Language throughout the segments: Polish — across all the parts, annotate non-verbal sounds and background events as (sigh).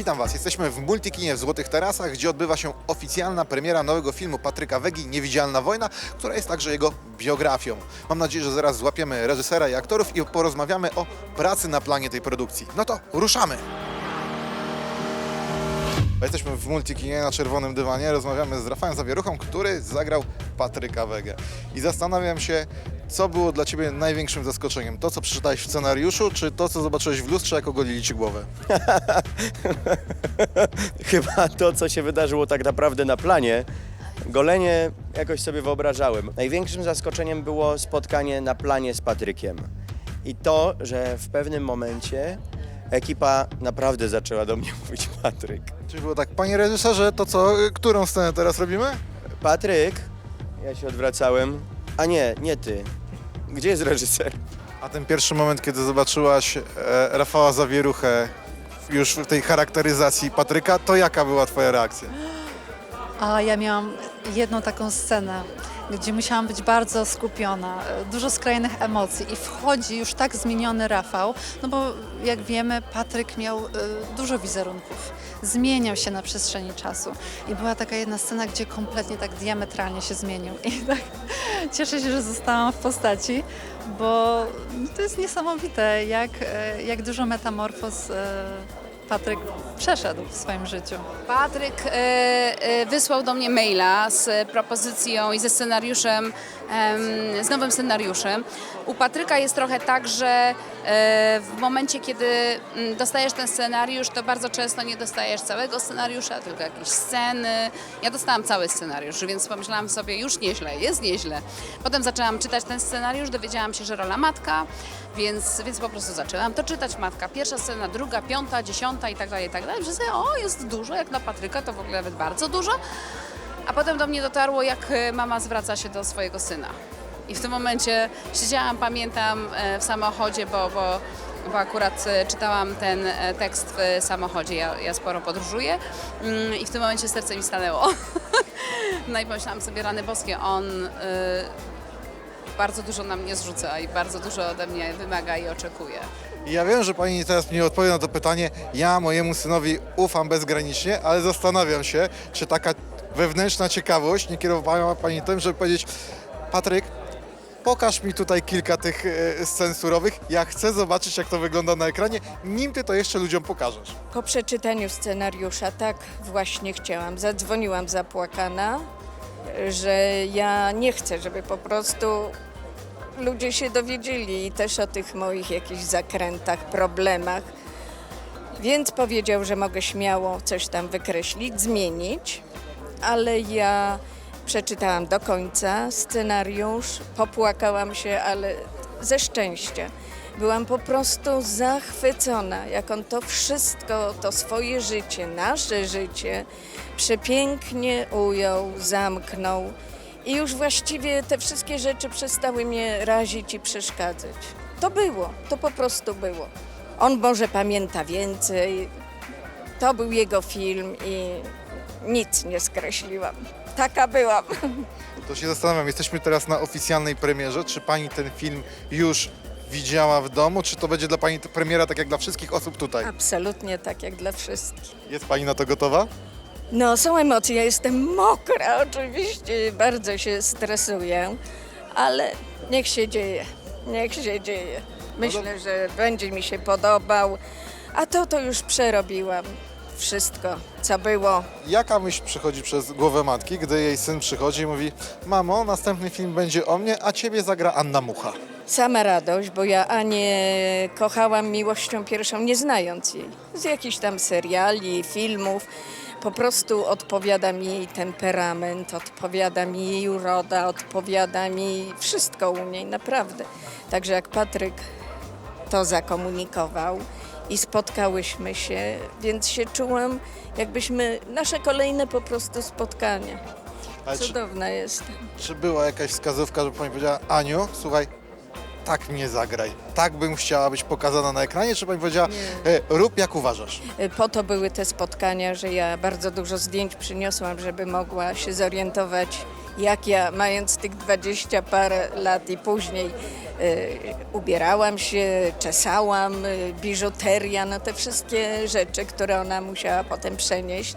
Witam Was. Jesteśmy w Multikinie w Złotych Tarasach, gdzie odbywa się oficjalna premiera nowego filmu Patryka Wegi Niewidzialna Wojna, która jest także jego biografią. Mam nadzieję, że zaraz złapiemy reżysera i aktorów i porozmawiamy o pracy na planie tej produkcji. No to ruszamy! Jesteśmy w Multikinie na czerwonym dywanie, rozmawiamy z Rafałem Zawieruchą, który zagrał Patryka Wegę. I zastanawiam się, co było dla Ciebie największym zaskoczeniem? To, co przeczytałeś w scenariuszu, czy to, co zobaczyłeś w lustrze, jak ogolili Ci głowę? (laughs) Chyba to, co się wydarzyło tak naprawdę na planie, golenie jakoś sobie wyobrażałem. Największym zaskoczeniem było spotkanie na planie z Patrykiem. I to, że w pewnym momencie ekipa naprawdę zaczęła do mnie (laughs) mówić Patryk. Czyli było tak, panie reżyserze, to co, y, którą scenę teraz robimy? Patryk, ja się odwracałem, a nie, nie ty. Gdzie jest reżyser? A ten pierwszy moment, kiedy zobaczyłaś e, Rafała Zawieruchę już w tej charakteryzacji Patryka, to jaka była twoja reakcja? A ja miałam jedną taką scenę, gdzie musiałam być bardzo skupiona, dużo skrajnych emocji i wchodzi już tak zmieniony Rafał, no bo jak wiemy Patryk miał e, dużo wizerunków, zmieniał się na przestrzeni czasu. I była taka jedna scena, gdzie kompletnie tak diametralnie się zmienił. I tak (laughs) cieszę się, że zostałam w postaci, bo to jest niesamowite, jak, e, jak dużo metamorfoz e, Patryk przeszedł w swoim życiu. Patryk e, e, wysłał do mnie maila z propozycją i ze scenariuszem, em, z nowym scenariuszem. U Patryka jest trochę tak, że e, w momencie, kiedy mm, dostajesz ten scenariusz, to bardzo często nie dostajesz całego scenariusza, tylko jakieś sceny. Ja dostałam cały scenariusz, więc pomyślałam sobie, już nieźle, jest nieźle. Potem zaczęłam czytać ten scenariusz, dowiedziałam się, że rola matka, więc, więc po prostu zaczęłam to czytać. Matka pierwsza scena, druga, piąta, dziesiąta i tak dalej, i tak dalej. Sobie, o, jest dużo, jak na Patryka, to w ogóle nawet bardzo dużo. A potem do mnie dotarło, jak e, mama zwraca się do swojego syna. I w tym momencie siedziałam, pamiętam, e, w samochodzie, bo, bo, bo akurat e, czytałam ten tekst w samochodzie, ja, ja sporo podróżuję Mm, i w tym momencie serce mi stanęło. (laughs) No i pomyślałam sobie, rany boskie, on y, bardzo dużo na mnie zrzuca i bardzo dużo ode mnie wymaga i oczekuje. Ja wiem, że pani teraz nie odpowie na to pytanie. Ja mojemu synowi ufam bezgranicznie, ale zastanawiam się, czy taka wewnętrzna ciekawość nie kierowała pani tym, żeby powiedzieć Patryk, pokaż mi tutaj kilka tych e, scen surowych. Ja chcę zobaczyć, jak to wygląda na ekranie, nim ty to jeszcze ludziom pokażesz. Po przeczytaniu scenariusza tak właśnie chciałam. Zadzwoniłam zapłakana, że ja nie chcę, żeby po prostu ludzie się dowiedzieli też o tych moich jakichś zakrętach, problemach. Więc powiedział, że mogę śmiało coś tam wykreślić, zmienić, ale ja przeczytałam do końca scenariusz, popłakałam się, ale ze szczęścia. Byłam po prostu zachwycona, jak on to wszystko, to swoje życie, nasze życie, przepięknie ujął, zamknął. I już właściwie te wszystkie rzeczy przestały mnie razić i przeszkadzać. To było, to po prostu było. On może pamięta więcej. To był jego film i nic nie skreśliłam. Taka byłam. To się zastanawiam, jesteśmy teraz na oficjalnej premierze. Czy pani ten film już widziała w domu, czy to będzie dla pani premiera tak jak dla wszystkich osób tutaj? Absolutnie tak jak dla wszystkich. Jest pani na to gotowa? No, są emocje. Ja jestem mokra, oczywiście, bardzo się stresuję, ale niech się dzieje. Niech się dzieje. Myślę, że będzie mi się podobał, a to to już przerobiłam. Wszystko, co było. Jaka myśl przychodzi przez głowę matki, gdy jej syn przychodzi i mówi Mamo, następny film będzie o mnie, a ciebie zagra Anna Mucha. Sama radość, bo ja Anię kochałam miłością pierwszą, nie znając jej. Z jakichś tam seriali, filmów. Po prostu odpowiada mi jej temperament, odpowiada mi jej uroda, odpowiada mi wszystko u niej, naprawdę. Także jak Patryk to zakomunikował i spotkałyśmy się, więc się czułam, jakbyśmy nasze kolejne po prostu spotkanie. Ale czy, Cudowna jest. czy była jakaś wskazówka, żeby pani powiedziała Aniu, słuchaj, tak mnie zagraj, tak bym chciała być pokazana na ekranie, czy pani powiedziała e, rób jak uważasz? Po to były te spotkania, że ja bardzo dużo zdjęć przyniosłam, żeby mogła się zorientować, jak ja, mając tych dwadzieścia parę lat i później ubierałam się, czesałam, y, biżuteria, no te wszystkie rzeczy, które ona musiała potem przenieść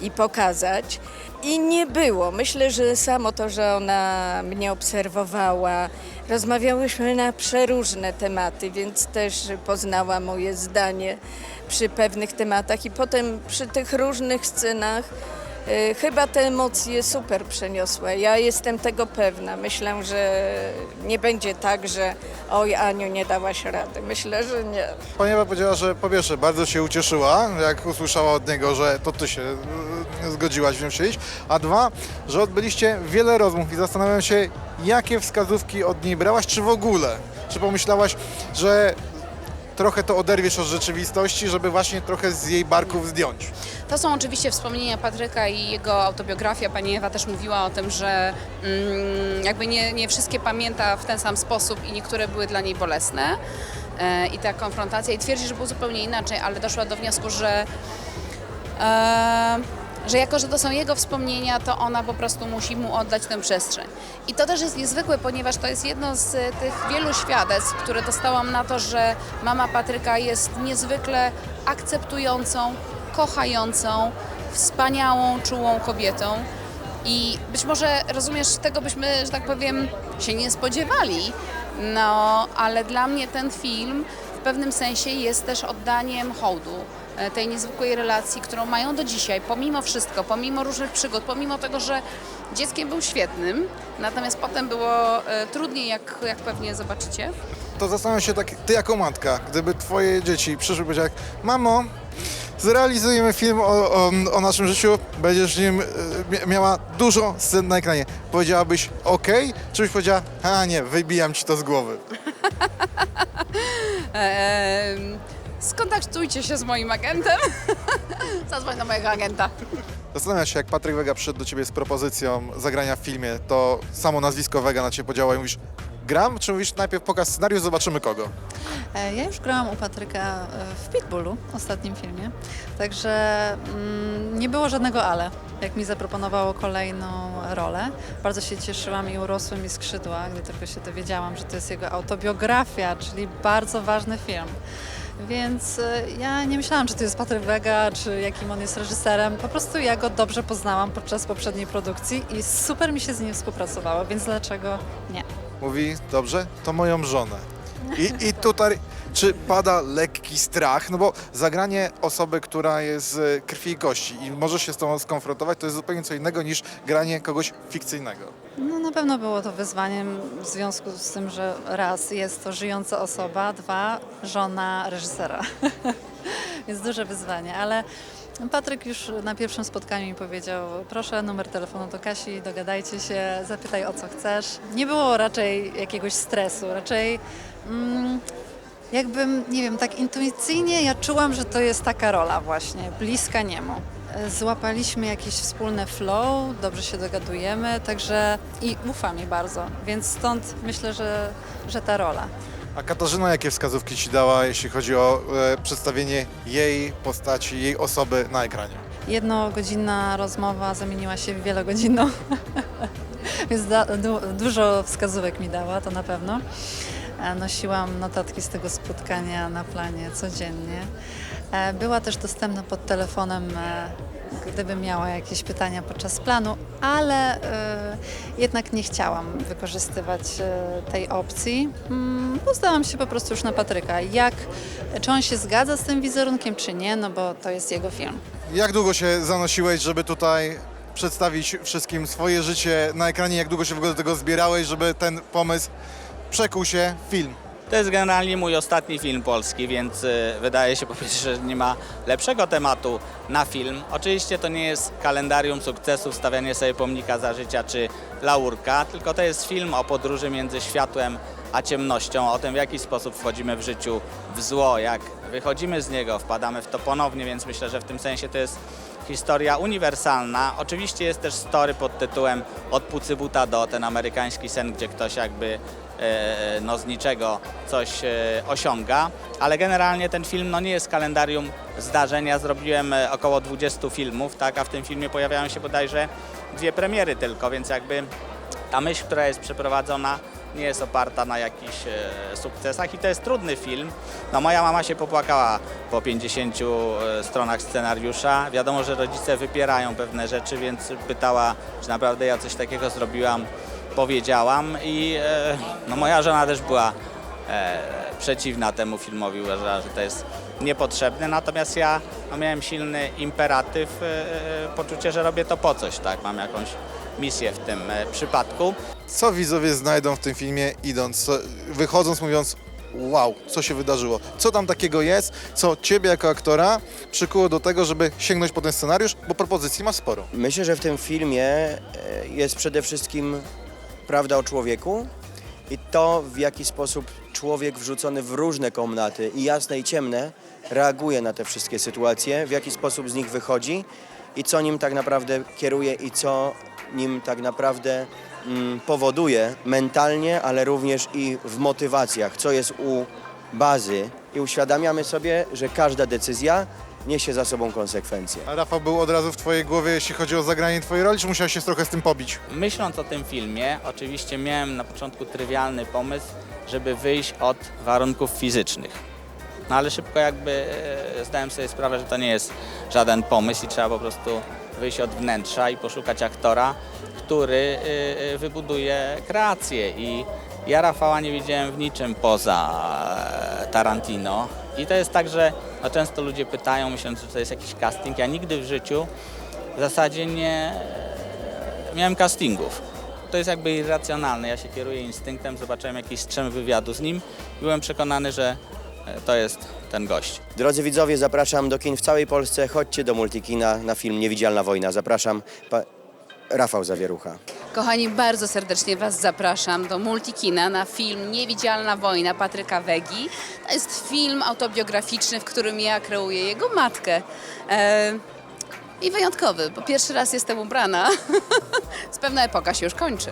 i pokazać. I nie było. Myślę, że samo to, że ona mnie obserwowała, rozmawiałyśmy na przeróżne tematy, więc też poznała moje zdanie przy pewnych tematach i potem przy tych różnych scenach y, chyba te emocje super przeniosła. Ja jestem tego pewna. Myślę, że nie będzie tak, że oj Aniu, nie dałaś rady. Myślę, że nie. Pani Ewa powiedziała, że po pierwsze bardzo się ucieszyła, jak usłyszała od niego, że to ty się e, zgodziłaś wziąć się iść, a dwa, że odbyliście wiele rozmów i zastanawiam się, jakie wskazówki od niej brałaś, czy w ogóle, czy pomyślałaś, że trochę to oderwiesz od rzeczywistości, żeby właśnie trochę z jej barków zdjąć. To są oczywiście wspomnienia Patryka i jego autobiografia. Pani Ewa też mówiła o tym, że mm, jakby nie, nie wszystkie pamięta w ten sam sposób i niektóre były dla niej bolesne. E, I ta konfrontacja, i twierdzi, że było zupełnie inaczej, ale doszła do wniosku, że, e, że jako, że to są jego wspomnienia, to ona po prostu musi mu oddać tę przestrzeń. I to też jest niezwykłe, ponieważ to jest jedno z e, tych wielu świadectw, które dostałam na to, że mama Patryka jest niezwykle akceptującą, kochającą, wspaniałą, czułą kobietą. I być może, rozumiesz, tego byśmy, że tak powiem, się nie spodziewali, no ale dla mnie ten film w pewnym sensie jest też oddaniem hołdu tej niezwykłej relacji, którą mają do dzisiaj, pomimo wszystko, pomimo różnych przygód, pomimo tego, że dzieckiem był świetnym, natomiast potem było e, trudniej, jak, jak pewnie zobaczycie. To zastanawiam się tak, ty jako matka, gdyby twoje dzieci przyszły i powiedziały, mamo, zrealizujemy film o, o, o naszym życiu, będziesz w nim e, mia- miała dużo scen na ekranie. Powiedziałabyś ok, czy byś powiedziała, a nie, wybijam ci to z głowy. (laughs) Skontaktujcie się z moim agentem. (laughs) Zadzwoń do mojego agenta. Zastanawiam się, jak Patryk Wega przyszedł do ciebie z propozycją zagrania w filmie, to samo nazwisko Wega na ciebie podziała i mówisz, gram, czy mówisz najpierw pokaż scenariusz, zobaczymy kogo. E, Ja już grałam u Patryka e, w Pitbullu, ostatnim filmie, także mm, nie było żadnego ale, jak mi zaproponowało kolejną rolę. Bardzo się cieszyłam i urosły mi skrzydła, gdy tylko się dowiedziałam, że to jest jego autobiografia, czyli bardzo ważny film. Więc e, ja nie myślałam, czy to jest Patryk Wega, czy jakim on jest reżyserem. Po prostu ja go dobrze poznałam podczas poprzedniej produkcji i super mi się z nim współpracowało, więc dlaczego nie? Mówi, dobrze, to moją żonę. I, I tutaj, czy pada lekki strach? No bo zagranie osoby, która jest z krwi i kości i może się z tą skonfrontować, to jest zupełnie co innego niż granie kogoś fikcyjnego. No na pewno było to wyzwaniem w związku z tym, że raz jest to żyjąca osoba, dwa żona reżysera. (laughs) Jest duże wyzwanie, ale Patryk już na pierwszym spotkaniu mi powiedział, proszę numer telefonu do Kasi, dogadajcie się, zapytaj o co chcesz. Nie było raczej jakiegoś stresu, raczej mm, jakbym, nie wiem, tak intuicyjnie ja czułam, że to jest taka rola właśnie, bliska niemu. Złapaliśmy jakieś wspólne flow, dobrze się dogadujemy, także i ufa mi bardzo, więc stąd myślę, że, że ta rola. A Katarzyna jakie wskazówki ci dała, jeśli chodzi o e, przedstawienie jej postaci, jej osoby na ekranie? Jednogodzinna rozmowa zamieniła się w wielogodzinną, (laughs) więc da, du, dużo wskazówek mi dała, to na pewno. E, Nosiłam notatki z tego spotkania na planie codziennie. E, Była też dostępna pod telefonem, e, gdybym miała jakieś pytania podczas planu, ale jednak nie chciałam wykorzystywać tej opcji. Mm, Poznałam się po prostu już na Patryka. Jak, czy on się zgadza z tym wizerunkiem, czy nie, no bo to jest jego film. Jak długo się zanosiłeś, żeby tutaj przedstawić wszystkim swoje życie na ekranie? Jak długo się w ogóle do tego zbierałeś, żeby ten pomysł przekuł się film? To jest generalnie mój ostatni film polski, więc y, wydaje się po pierwsze, że nie ma lepszego tematu na film. Oczywiście to nie jest kalendarium sukcesów, stawianie sobie pomnika za życia czy laurka, tylko to jest film o podróży między światłem a ciemnością, o tym w jaki sposób wchodzimy w życiu w zło, jak wychodzimy z niego, wpadamy w to ponownie, więc myślę, że w tym sensie to jest historia uniwersalna. Oczywiście jest też story pod tytułem Od Pucybuta do ten amerykański sen, gdzie ktoś jakby no z niczego coś e, osiąga, ale generalnie ten film no nie jest kalendarium zdarzeń. Ja zrobiłem e, około 20 filmów, tak, a w tym filmie pojawiają się bodajże dwie premiery tylko, więc jakby ta myśl, która jest przeprowadzona nie jest oparta na jakichś e, sukcesach i to jest trudny film. No moja mama się popłakała po 50 e, stronach scenariusza. Wiadomo, że rodzice wypierają pewne rzeczy, więc pytała, czy naprawdę ja coś takiego zrobiłam. Powiedziałam i e, no moja żona też była e, przeciwna temu filmowi, uważała, że to jest niepotrzebne, natomiast ja no, miałem silny imperatyw, e, poczucie, że robię to po coś, tak, mam jakąś misję w tym e, przypadku. Co widzowie znajdą w tym filmie idąc, wychodząc mówiąc wow, co się wydarzyło? Co tam takiego jest, co ciebie jako aktora przykuło do tego, żeby sięgnąć po ten scenariusz, bo propozycji ma sporo. Myślę, że w tym filmie jest przede wszystkim prawda o człowieku i to, w jaki sposób człowiek wrzucony w różne komnaty i jasne i ciemne reaguje na te wszystkie sytuacje, w jaki sposób z nich wychodzi i co nim tak naprawdę kieruje i co nim tak naprawdę mm, powoduje mentalnie, ale również i w motywacjach, co jest u bazy. I uświadamiamy sobie, że każda decyzja niesie za sobą konsekwencje. A Rafał był od razu w twojej głowie, jeśli chodzi o zagranie twojej roli, czy musiałeś się trochę z tym pobić? Myśląc o tym filmie, oczywiście miałem na początku trywialny pomysł, żeby wyjść od warunków fizycznych. No ale szybko jakby e, zdałem sobie sprawę, że to nie jest żaden pomysł i trzeba po prostu wyjść od wnętrza i poszukać aktora, który e, e, wybuduje kreację. I ja Rafała nie widziałem w niczym poza e, Tarantino. I to jest tak, że no, często ludzie pytają, myśląc, że to jest jakiś casting. Ja nigdy w życiu w zasadzie nie, miałem castingów. To jest jakby irracjonalne. Ja się kieruję instynktem, zobaczyłem jakiś strzem wywiadu z nim. Byłem przekonany, że e, to jest ten gość. Drodzy widzowie, zapraszam do kin w całej Polsce. Chodźcie do Multikina na film Niewidzialna Wojna. Zapraszam pa- Rafał Zawierucha. Kochani, bardzo serdecznie Was zapraszam do Multikina na film Niewidzialna wojna Patryka Wegi. To jest film autobiograficzny, w którym ja kreuję jego matkę. E, I wyjątkowy, bo pierwszy raz jestem ubrana. Z (laughs) pewna epoka się już kończy.